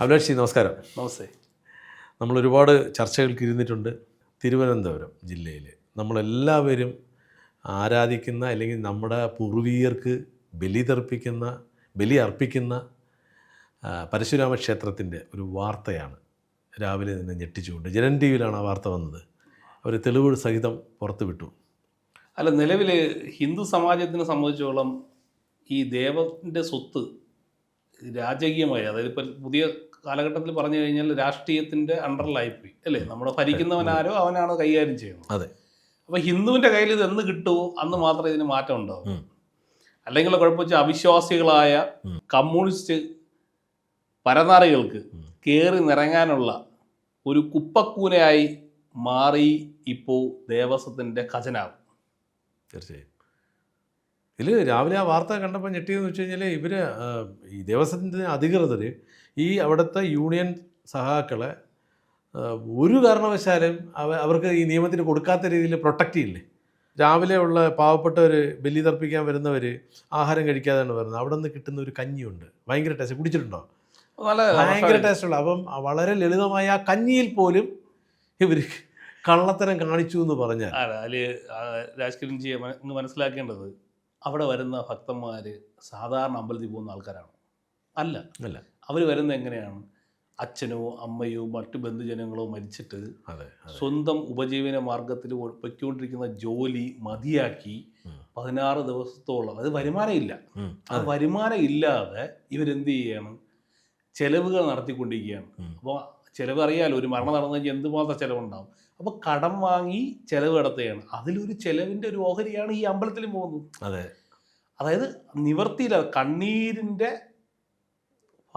അഭിലാഷ് നമസ്കാരം. നമസ്തേ. നമ്മൾ ഒരുപാട് ചർച്ചകൾക്ക് ഇരുന്നിട്ടുണ്ട്. തിരുവനന്തപുരം ജില്ലയിൽ നമ്മളെല്ലാവരും ആരാധിക്കുന്ന അല്ലെങ്കിൽ നമ്മുടെ പൂർവീകർക്ക് ബലി തർപ്പിക്കുന്ന ബലി അർപ്പിക്കുന്ന പരശുരാമ ക്ഷേത്രത്തിന്റെ ഒരു വാർത്തയാണ് രാവിലെ നിന്ന് ഞെട്ടിച്ചുകൊണ്ട്. ജനൻ ടി വിയിലാണ് ആ വാർത്ത വന്നത്. അവർ തെളിവ് സഹിതം പുറത്തുവിട്ടു. അല്ല നിലവിൽ ഹിന്ദു സമാജത്തിനെ സംബന്ധിച്ചോളം ഈ ദേവന്റെ സ്വത്ത് രാജകീയമായി അതായത് ഇപ്പം പുതിയ കാലഘട്ടത്തിൽ പറഞ്ഞു കഴിഞ്ഞാൽ രാഷ്ട്രീയത്തിന്റെ അണ്ടറിലായിപ്പോയി അല്ലേ? നമ്മുടെ ഭരിക്കുന്നവനാരോ അവനാണ് കൈകാര്യം ചെയ്യുന്നത്. അതെ. അപ്പോൾ ഹിന്ദുവിന്റെ കയ്യിൽ ഇത് എന്ന് കിട്ടുമോ? അന്ന് മാത്രമേ ഇതിന് മാറ്റം ഉണ്ടാവും അല്ലെങ്കിൽ കുഴപ്പം വെച്ചാൽ അവിശ്വാസികളായ കമ്മ്യൂണിസ്റ്റ് പരനാറികൾക്ക്. കയറി നിറങ്ങാനുള്ള ഒരു കുപ്പക്കൂനയായി മാറി ഇപ്പോൾ ദേവസ്വത്തിന്റെ ഖജനാവ്. തീർച്ചയായും. ഇതിൽ രാവിലെ ആ വാർത്ത കണ്ടപ്പോൾ ഞെട്ടിയെന്ന് വെച്ച് കഴിഞ്ഞാൽ ഇവർ ഈ ദേവസ്വത്തിന്റെ അധികൃതർ ഈ അവിടുത്തെ യൂണിയൻ സഹാക്കളെ ഒരു കാരണവശാലും അവ അവർക്ക് ഈ നിയമത്തിന് കൊടുക്കാത്ത രീതിയിൽ പ്രൊട്ടക്റ്റ് ചെയ്യില്ലേ? രാവിലെ ഉള്ള പാവപ്പെട്ടവർ ബലി തർപ്പിക്കാൻ വരുന്നവർ ആഹാരം കഴിക്കാതെയാണ് വരുന്നത്. അവിടെ നിന്ന് കിട്ടുന്ന ഒരു കഞ്ഞിയുണ്ട്. ഭയങ്കര ടേസ്റ്റ് കുടിച്ചിട്ടുണ്ടോ? നല്ല ഭയങ്കര ടേസ്റ്റുള്ള അപ്പം വളരെ ലളിതമായ ആ കഞ്ഞിയിൽ പോലും ഇവർ കള്ളത്തരം കാണിച്ചു എന്ന് പറഞ്ഞാൽ രാജ്കിരൺജിയെ ഇന്ന് മനസ്സിലാക്കേണ്ടത് അവിടെ വരുന്ന ഭക്തന്മാർ സാധാരണ അമ്പലത്തിൽ പോകുന്ന ആൾക്കാരാണ്. അല്ല. അല്ല. അവർ വരുന്നത് എങ്ങനെയാണ്? അച്ഛനോ അമ്മയോ മറ്റു ബന്ധുജനങ്ങളോ മരിച്ചിട്ട് സ്വന്തം ഉപജീവന മാർഗത്തിൽ പൊയ്ക്കൊണ്ടിരിക്കുന്ന ജോലി മതിയാക്കി. പതിനാറ് ദിവസത്തോളം. അത് വരുമാനമില്ല. ആ വരുമാനം ഇല്ലാതെ ഇവരെന്ത് ചെയ്യണം? ചെലവുകൾ നടത്തിക്കൊണ്ടിരിക്കുകയാണ്. അപ്പോൾ ചിലവ് അറിയാലോ ഒരു മരണം നടന്നു കഴിഞ്ഞാൽ എന്തുമാത്രം ചിലവുണ്ടാവും? അപ്പോൾ കടം വാങ്ങി ചെലവ് നടത്തുകയാണ് അതിലൊരു ചെലവിന്റെ ഒരു ഓഹരിയാണ് ഈ അമ്പലത്തിൽ പോകുന്നത്. അതെ. അതായത് നിവർത്തിയില്ല. കണ്ണീരിന്റെ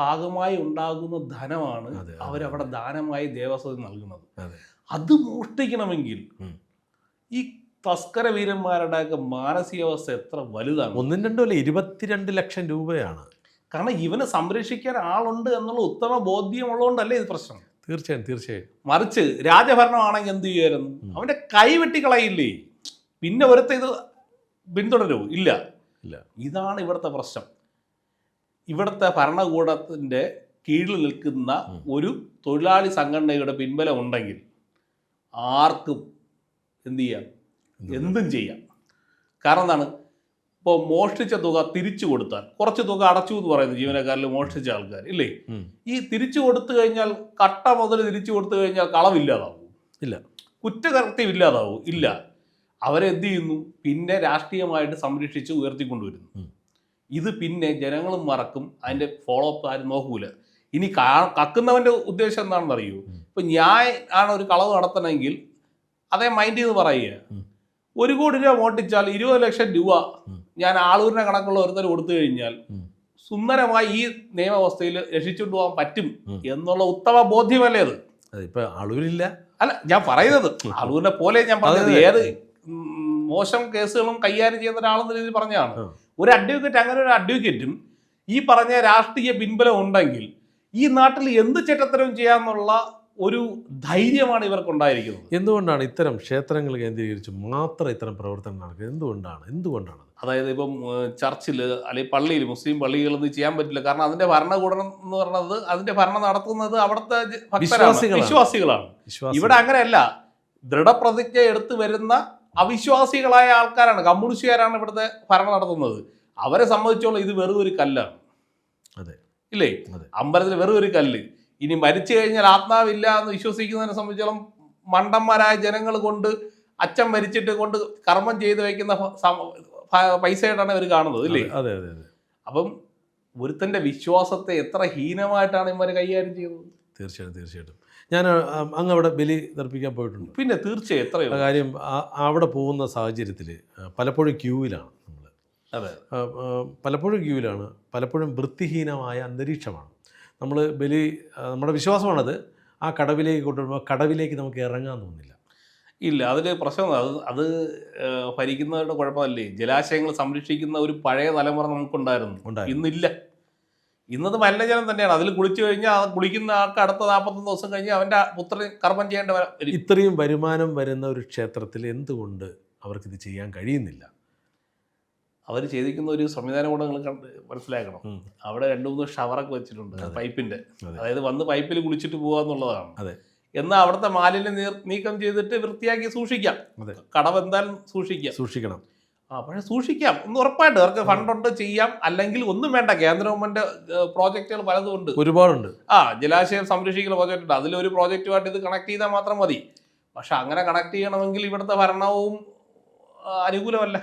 ഭാഗമായി ഉണ്ടാകുന്ന ധനമാണ് അവരവിടെ ദാനമായി ദേവസ്വത്തിന് നൽകുന്നത്. അത്. മോഷ്ടിക്കണമെങ്കിൽ ഈ തസ്കര വീരന്മാരുടെയൊക്കെ മാനസികാവസ്ഥ എത്ര വലുതാണ്? ഒന്നും രണ്ടും അല്ല ഇരുപത്തിരണ്ട് ലക്ഷം രൂപയാണ്. കാരണം ഇവനെ സംരക്ഷിക്കാൻ ആളുണ്ട് എന്നുള്ള ഉത്തമ ബോധ്യമുള്ളതുകൊണ്ടല്ലേ ഇത് പ്രശ്നം? തീർച്ചയായും തീർച്ചയായും. മറിച്ച് രാജഭരണമാണെങ്കിൽ എന്ത് ചെയ്യുമായിരുന്നു അവന്റെ കൈ വെട്ടിക്കളയില്ലേ? പിന്നെ ഒരുത്ത ഇത് പിന്തുടരൂ? ഇല്ല. ഇല്ല. ഇതാണ് ഇവിടുത്തെ പ്രശ്നം. ഇവിടുത്തെ ഭരണകൂടത്തിന്റെ കീഴിൽ നിൽക്കുന്ന ഒരു തൊഴിലാളി സംഘടനയുടെ പിൻബലം ഉണ്ടെങ്കിൽ ആർക്കും എന്ത് ചെയ്യാം? എന്തും ചെയ്യാം. കാരണം എന്താണ്? ഇപ്പോൾ മോഷ്ടിച്ച തുക തിരിച്ചു കൊടുത്താൽ കുറച്ച് തുക അടച്ചു എന്ന് പറയുന്നത് ജീവനക്കാരിൽ മോഷ്ടിച്ച ആൾക്കാർ ഇല്ലേ? ഈ തിരിച്ചു കൊടുത്തു കഴിഞ്ഞാൽ കട്ട മുതൽ തിരിച്ചു കൊടുത്തു കഴിഞ്ഞാൽ കളവില്ലാതാവും ഇല്ല. കുറ്റകൃത്യം ഇല്ലാതാവും. ഇല്ല. അവരെന്ത് ചെയ്യുന്നു? പിന്നെ രാഷ്ട്രീയമായിട്ട് സംരക്ഷിച്ച് ഉയർത്തിക്കൊണ്ടുവരുന്നു. ഇത് പിന്നെ ജനങ്ങളും മറക്കും അതിന്റെ ഫോളോ അപ്പ് ആരും നോക്കൂല ഇനി കക്കുന്നവന്റെ ഉദ്ദേശം എന്താണെന്ന് അറിയൂ ഇപ്പം ഞാൻ ആണ് ഒരു കളവ് നടത്തണമെങ്കിൽ അതേ മൈൻഡ് ചെയ്ത് പറയുക ഒരു കോടി രൂപ മോട്ടിച്ചാൽ ഇരുപത് ലക്ഷം രൂപ. ഞാൻ ആളൂരിനെ കണക്കുള്ള ഒരുത്തർ കൊടുത്തു കഴിഞ്ഞാൽ. സുന്ദരമായി ഈ നിയമവ്യവസ്ഥയിൽ രക്ഷിച്ചുകൊണ്ട് പോകാൻ പറ്റും. എന്നുള്ള ഉത്തമ ബോധ്യമല്ലേ അത് ഇപ്പൊ അളൂരില്ല അല്ല ഞാൻ പറയുന്നത് ആളൂരിനെ പോലെ ഞാൻ പറഞ്ഞത്. ഏത് മോശം കേസുകളും കൈകാര്യം ചെയ്യുന്ന ഒരാളെന്ന രീതിയിൽ പറഞ്ഞതാണ്. ഒരു അഡ്വക്കേറ്റ് അങ്ങനെ ഒരു അഡ്വക്കേറ്റും ഈ പറഞ്ഞ രാഷ്ട്രീയ പിൻബലം ഉണ്ടെങ്കിൽ ഈ നാട്ടിൽ എന്ത് ചെറ്റത്തരം ചെയ്യാമെന്നുള്ള ഒരു ധൈര്യമാണ് ഇവർക്കുണ്ടായിരിക്കുന്നത്? എന്തുകൊണ്ടാണ് ഇത്തരം ക്ഷേത്രങ്ങൾ കേന്ദ്രീകരിച്ച് മാത്രം ഇത്തരം പ്രവർത്തനം നടക്കുന്നത്? എന്തുകൊണ്ടാണ്? എന്തുകൊണ്ടാണ് അതായത് ഇപ്പം ചർച്ചിൽ അല്ലെങ്കിൽ പള്ളിയിൽ മുസ്ലിം പള്ളികളൊന്നും ചെയ്യാൻ പറ്റില്ല. കാരണം അതിന്റെ ഭരണകൂടം എന്ന് പറയുന്നത് അതിന്റെ ഭരണം നടത്തുന്നത് അവിടുത്തെ വിശ്വാസികളാണ്. വിശ്വാസികളാണ്. വിശ്വാസം ഇവിടെ അങ്ങനെയല്ല. ദൃഢപ്രതിജ്ഞ എടുത്തു വരുന്ന അവിശ്വാസികളായ ആൾക്കാരാണ്. കമ്മ്യൂണിസ്റ്റുകാരാണ് ഇവിടുത്തെ ഭരണം നടത്തുന്നത്. അവരെ സംബന്ധിച്ചോളം ഇത് വെറും ഒരു കല്ലാണ്. അതെ. ഇല്ലേ? അമ്പലത്തിൽ വെറും ഒരു കല്ല്. ഇനി മരിച്ചു കഴിഞ്ഞാൽ ആത്മാവില്ല എന്ന് വിശ്വസിക്കുന്നതിനെ സംബന്ധിച്ചോളം മണ്ടന്മാരായ ജനങ്ങൾ കൊണ്ട് അച്ഛൻ മരിച്ചിട്ട് കൊണ്ട് കർമ്മം ചെയ്ത് വയ്ക്കുന്ന പൈസയായിട്ടാണ് ഇവർ കാണുന്നത് ഇല്ലേ? അതെ അതെ അതെ അപ്പം ഒരുത്തന്റെ വിശ്വാസത്തെ എത്ര ഹീനമായിട്ടാണ് ഇവർ കൈകാര്യം ചെയ്യുന്നത്? തീർച്ചയായിട്ടും തീർച്ചയായിട്ടും. ഞാൻ അങ്ങ് അവിടെ ബലി തർപ്പിക്കാൻ പോയിട്ടുണ്ട്. പിന്നെ തീർച്ചയായും എത്രയോ. കാര്യം അവിടെ പോകുന്ന സാഹചര്യത്തിൽ പലപ്പോഴും ക്യൂവിലാണ് നമ്മൾ അതെ. പലപ്പോഴും ക്യൂവിലാണ് പലപ്പോഴും വൃത്തിഹീനമായ അന്തരീക്ഷമാണ്. നമ്മൾ ബലി നമ്മുടെ വിശ്വാസമാണത്. ആ കടവിലേക്ക് കൊണ്ടുവരുമ്പോൾ കടവിലേക്ക് നമുക്ക് ഇറങ്ങാൻ തോന്നില്ല. ഇല്ല അതിൽ പ്രശ്നം അത് അത് ഭരിക്കുന്നവരുടെ കുഴപ്പമല്ലേ? ജലാശയങ്ങൾ സംരക്ഷിക്കുന്ന ഒരു പഴയ തലമുറ നമുക്കുണ്ടായിരുന്നു. ഇന്നില്ല. ഇന്നത് മലിനജലം തന്നെയാണ്. അതിൽ കുളിച്ചു കഴിഞ്ഞാൽ കുളിക്കുന്ന ആൾക്ക് അടുത്ത നാൽപ്പത്തൊന്ന് ദിവസം കഴിഞ്ഞ് അവന്റെ പുത്രൻ കർമ്മം ചെയ്യേണ്ട ഇത്രയും വരുമാനം വരുന്ന ഒരു ക്ഷേത്രത്തിൽ എന്തുകൊണ്ട് അവർക്കിത് ചെയ്യാൻ കഴിയുന്നില്ല? അവർ ചെയ്തിരിക്കുന്ന ഒരു സംവിധാനം കൂടെ നിങ്ങൾ കണ്ട് മനസ്സിലാക്കണം. അവിടെ രണ്ടു മൂന്ന് ഷവറൊക്കെ വെച്ചിട്ടുണ്ട് പൈപ്പിന്റെ പൈപ്പിന്റെ. അതായത് വന്ന് പൈപ്പിൽ കുളിച്ചിട്ട് പോകാന്നുള്ളതാണ് അതെ. എന്നാൽ അവിടുത്തെ മാലിന്യം നീക്കം ചെയ്തിട്ട് വൃത്തിയാക്കി സൂക്ഷിക്കാം. കടവ് എന്തായാലും സൂക്ഷിക്കാം. സൂക്ഷിക്കണം. ആ പക്ഷേ സൂക്ഷിക്കാം. ഒന്ന് ഉറപ്പായിട്ട് അവർക്ക് ഫണ്ടുണ്ട് ചെയ്യാം. അല്ലെങ്കിൽ ഒന്നും വേണ്ട. കേന്ദ്ര ഗവൺമെന്റ് പ്രോജക്റ്റുകൾ പലതും ഉണ്ട്. ഒരുപാടുണ്ട്. ആ ജലാശയം സംരക്ഷിക്കുന്ന പ്രോജക്റ്റ് ഉണ്ട്. അതിലൊരു പ്രോജക്റ്റുമായിട്ട് ഇത് കണക്ട് ചെയ്താൽ മാത്രം മതി. പക്ഷെ അങ്ങനെ കണക്ട് ചെയ്യണമെങ്കിൽ ഇവിടുത്തെ ഭരണവും അനുകൂലമല്ല.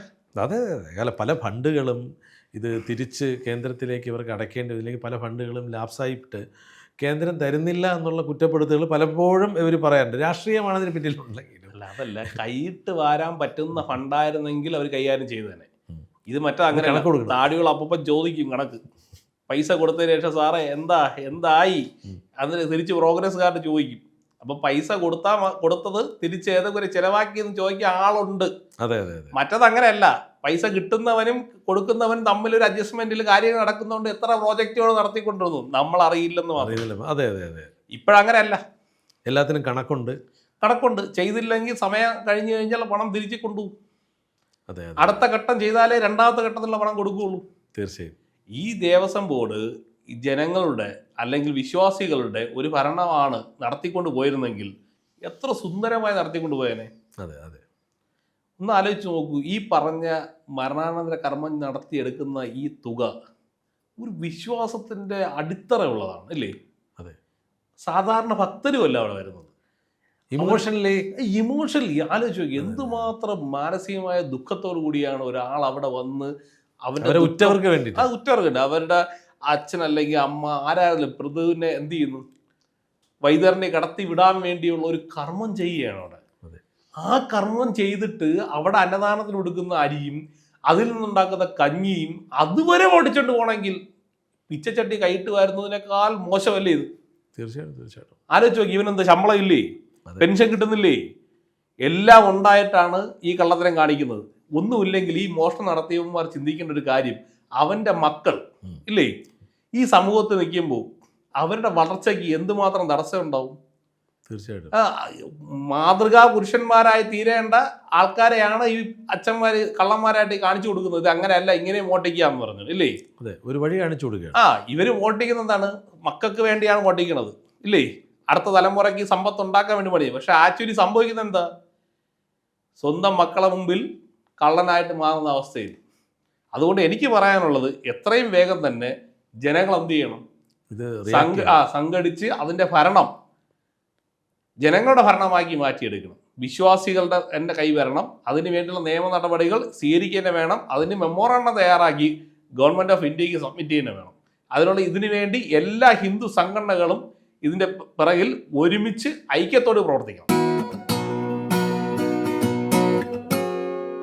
അതെ അതെ അല്ല പല ഫണ്ടുകളും ഇത് തിരിച്ച് കേന്ദ്രത്തിലേക്ക് ഇവർക്ക് അടയ്ക്കേണ്ടി അല്ലെങ്കിൽ പല ഫണ്ടുകളും ലാപ്സായിട്ട് കേന്ദ്രം തരുന്നില്ല എന്നുള്ള കുറ്റപ്പെടുത്തലുകൾ പലപ്പോഴും ഇവർ പറയാറുണ്ട്. രാഷ്ട്രീയമാണ് അതിന് പിന്നിലുണ്ടെങ്കിലും. അല്ല അതല്ല. കൈയിട്ട് വാരാൻ പറ്റുന്ന ഫണ്ടായിരുന്നെങ്കിൽ അവർ കൈകാര്യം ചെയ്തു തന്നെ ഇത് മറ്റേ അങ്ങനെ കണക്ക് കൊടുക്കും താടികൾ അപ്പം ചോദിക്കും കണക്ക്. പൈസ കൊടുത്തതിന് ശേഷം സാറേ എന്താ? എന്തായി. അതിന് തിരിച്ച് പ്രോഗ്രസ് കാർഡ് ചോദിക്കും. അപ്പൊ പൈസ കൊടുത്താ കൊടുത്തത് തിരിച്ച് ഏതൊക്കെ ഒരു ചെലവാക്കിയെന്ന് ചോദിക്കാൻ ആളുണ്ട്. അതെ അതെ മറ്റത് അങ്ങനെയല്ല. പൈസ കിട്ടുന്നവനും കൊടുക്കുന്നവനും തമ്മിൽ ഒരു അഡ്ജസ്റ്റ്മെന്റിൽ കാര്യങ്ങൾ നടക്കുന്നതുകൊണ്ട് എത്ര പ്രോജക്റ്റുകൾ നടത്തിക്കൊണ്ടിരുന്നു? നമ്മൾ അറിയില്ലെന്ന്. അറിയില്ല അതെ അതെ അതെ. ഇപ്പോഴങ്ങനെയല്ല. എല്ലാത്തിനും കണക്കുണ്ട്. കണക്കുണ്ട് ചെയ്തില്ലെങ്കിൽ സമയം കഴിഞ്ഞു കഴിഞ്ഞാൽ പണം തിരിച്ചു കൊണ്ടുപോകും. അടുത്ത ഘട്ടം ചെയ്താലേ രണ്ടാമത്തെ ഘട്ടത്തിലുള്ള പണം കൊടുക്കുകയുള്ളൂ. തീർച്ചയായും. ഈ ദേവസ്വം ബോർഡ് ജനങ്ങളുടെ അല്ലെങ്കിൽ വിശ്വാസികളുടെ ഒരു ഭരണമാണ് നടത്തിക്കൊണ്ട് പോയിരുന്നെങ്കിൽ എത്ര സുന്ദരമായി നടത്തിക്കൊണ്ട് പോയേനെ. അതെ അതെ. ഒന്ന് ആലോചിച്ച് നോക്കൂ. ഈ പറഞ്ഞ മരണാനന്തര കർമ്മം നടത്തിയെടുക്കുന്ന ഈ തുക ഒരു വിശ്വാസത്തിന്റെ അടിത്തറ ഉള്ളതാണ് അല്ലേ? അതെ. സാധാരണ ഭക്തരുമല്ല അവിടെ വരുന്നത്. ഇമോഷണലി ഇമോഷണലി ആലോചിച്ച് നോക്കി എന്തുമാത്രം മാനസികമായ ദുഃഖത്തോടു കൂടിയാണ് ഒരാൾ അവിടെ വന്ന് അവന്റെ ഉറ്റവർക്ക് വേണ്ടി ആ ഉറ്റവർക്കുണ്ട്. അവരുടെ അച്ഛൻ അല്ലെങ്കിൽ അമ്മ ആരായാലും പൃഥുവിനെ എന്ത് ചെയ്യുന്നു? വൈദ്യറിനെ കടത്തി വിടാൻ വേണ്ടിയുള്ള ഒരു കർമ്മം ചെയ്യുകയാണ് അവിടെ. ആ കർമ്മം ചെയ്തിട്ട് അവിടെ അന്നദാനത്തിന് കൊടുക്കുന്ന അരിയും അതിൽ നിന്നുണ്ടാക്കുന്ന കഞ്ഞിയും അതുവരെ ഓടിച്ചോണ്ട് പോകണമെങ്കിൽ പിച്ചച്ചട്ടി കൈയിട്ട് വരുന്നതിനേക്കാൾ മോശമല്ലേ ഇത്? തീർച്ചയായിട്ടും തീർച്ചയായിട്ടും. ആലോചിച്ച് നോക്കി ഇവനെന്താ ശമ്പളം ഇല്ലേ. പെൻഷൻ കിട്ടുന്നില്ലേ? എല്ലാം ഉണ്ടായിട്ടാണ് ഈ കള്ളത്തരം കാണിക്കുന്നത്. ഒന്നുമില്ലെങ്കിൽ ഈ മോഷണം നടത്തിയവന്മാർ ചിന്തിക്കേണ്ട ഒരു കാര്യം അവന്റെ മക്കൾ ഇല്ലേ? ഈ സമൂഹത്തിൽ നിൽക്കുമ്പോൾ അവരുടെ വളർച്ചയ്ക്ക് എന്തുമാത്രം തടസ്സം ഉണ്ടാവും? തീർച്ചയായിട്ടും. ആ, മാതൃകാ പുരുഷന്മാരായി തീരേണ്ട ആൾക്കാരെയാണ് ഈ അച്ഛന്മാര് കള്ളന്മാരായിട്ട് കാണിച്ചു കൊടുക്കുന്നത്. ഇത് അങ്ങനെയല്ല ഇങ്ങനെ വോട്ടിക്കാന്ന് പറഞ്ഞു ഇല്ലേ? അതെ ഒരു വഴി കാണിച്ചു കൊടുക്കുക ആ ഇവർ വോട്ടിക്കുന്നത് എന്താണ്? മക്കൾക്ക് വേണ്ടിയാണ് വോട്ടിക്കുന്നത് ഇല്ലേ? അടുത്ത തലമുറയ്ക്ക് സമ്പത്ത് ഉണ്ടാക്കാൻ വേണ്ടി പണി പക്ഷെ ആക്ച്വലി സംഭവിക്കുന്നത് എന്താ? സ്വന്തം മക്കളെ മുമ്പിൽ കള്ളനായിട്ട് മാറുന്ന അവസ്ഥയിൽ. അതുകൊണ്ട് എനിക്ക് പറയാനുള്ളത് എത്രയും വേഗം തന്നെ ജനങ്ങൾ എന്ത് ചെയ്യണം? ഇത് ആ സംഘടിച്ച് അതിന്റെ ഭരണം ജനങ്ങളുടെ ഭരണമാക്കി മാറ്റിയെടുക്കണം. വിശ്വാസികളുടെ എന്റെ കൈ വരണം. അതിന് വേണ്ടിയുള്ള നിയമ നടപടികൾ സ്വീകരിക്കുക തന്നെ വേണം. അതിന് മെമ്മോറാണ്ടം തയ്യാറാക്കി ഗവൺമെന്റ് ഓഫ് ഇന്ത്യയ്ക്ക് സബ്മിറ്റ് ചെയ്യേണ്ട വേണം. അതിനുള്ള ഇതിനു വേണ്ടി എല്ലാ ഹിന്ദു സംഘടനകളും ഇതിന്റെ പിറകിൽ ഒരുമിച്ച് ഐക്യത്തോട് പ്രവർത്തിക്കണം.